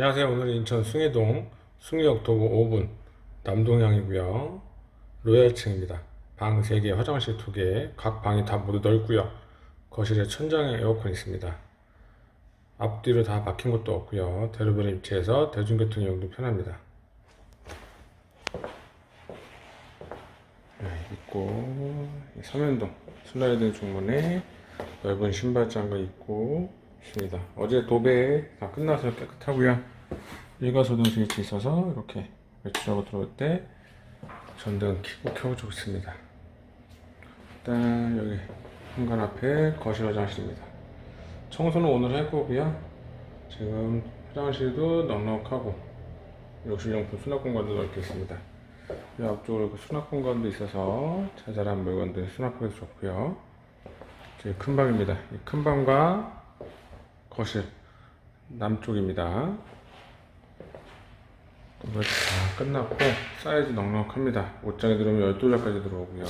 안녕하세요. 오늘은 인천 숭이동 숭이역 도보 5분 남동향이고요. 로얄층입니다. 방 3개, 화장실 2개, 각 방이 다 모두 넓고요. 거실에 천장에 에어컨 있습니다. 앞뒤로 다 막힌 것도 없고요. 대로변 입지에서 대중교통 이용도 편합니다. 네, 있고 이 삼연동 슬라이딩 중문에 넓은 신발장도 있고 있습니다. 어제 도배 다 끝나서 깨끗하고요. 일가소등 스위치 있어서 이렇게 외출하고 들어올 때 전등 켜고 켜고 있습니다. 일단 여기 현관 앞에 거실 화장실입니다. 청소는 오늘 할 거고요. 지금 화장실도 넉넉하고 욕실용품 수납 공간도 넓게 있습니다. 이 앞쪽으로 그 수납 공간도 있어서 자잘한 물건들 수납하기도 좋고요. 제큰 방입니다. 이 큰 방과 거실 남쪽입니다. 다 끝났고 사이즈 넉넉합니다. 옷장에 들어오면 12장까지 들어오고요.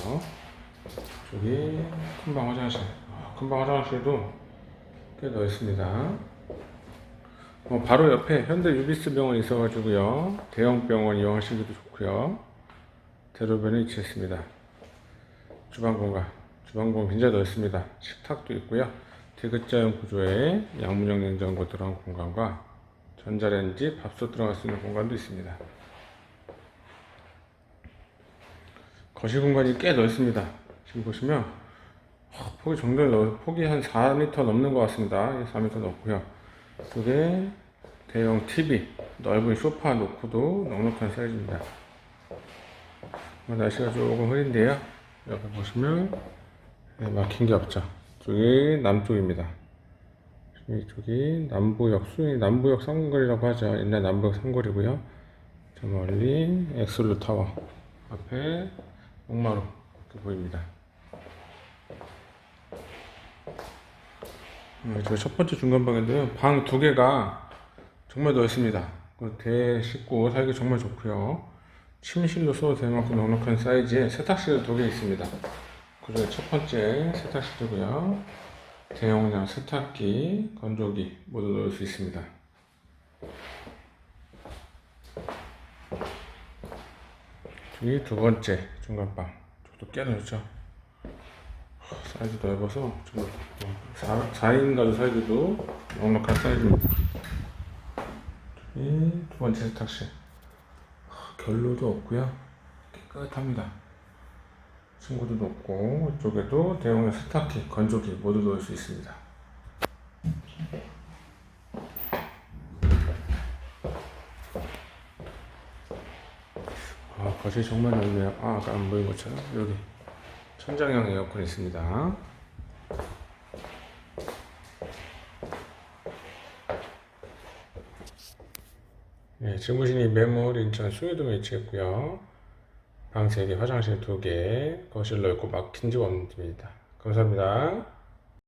저기 큰방 화장실. 아, 큰방 화장실도 꽤 넓습니다. 어, 바로 옆에 현대 유비스 병원이 있어가지고요. 대형 병원 이용하시기도 좋고요. 대로변에 위치했습니다. 주방 공간. 주방 공간 굉장히 넓습니다. 식탁도 있고요. 디귿자형 구조의 양문형 냉장고 들어간 공간과 전자레인지 밥솥 들어갈 수 있는 공간도 있습니다. 거실 공간이 꽤 넓습니다. 지금 보시면 어, 폭이 정말 넓, 폭이 한 4m 넘는 것 같습니다. 4m 넘고요. 그게 대형 TV, 넓은 소파 놓고도 넉넉한 사이즈입니다. 어, 날씨가 조금 흐린데요. 여기 보시면 네, 막힌 게 없죠. 저기 남쪽입니다. 이쪽이 남부역 수이 남부역 상거리라고 하죠. 옛날 남부역 상거리고요. 저 멀리 엑슬루 타워 앞에 목마루 이렇게 보입니다. 어, 저첫 번째 중간방인데요. 방 두 개가 정말 넓습니다. 그 대식구 살기 정말 좋고요. 침실로 써도 될 만큼 넉넉한 사이즈에 세탁실 두개 있습니다. 그리고 첫 번째 세탁실이고요. 대용량 세탁기, 건조기 모두 넣을 수 있습니다. 이 두 번째 중간방. 저도 꽤 넓죠. 사이즈 넓어서 정말 4, 4인 가족 살기도 넉넉한 사이즈입니다. 이 두 번째 세탁실. 결로도 없고요. 깨끗합니다. 친구도 높고 이쪽에도 대용량 세탁기, 건조기 모두 넣을 수 있습니다. 아, 거실 정말 넓네요. 아, 아까 안 보인 것처럼 여기 천장형 에어컨 있습니다. 네, 지금 보시는 이 매물 인천 수유동에 위치했고요. 방 3개, 화장실 2개, 거실 넓고 막힌 집 없는 집입니다. 감사합니다.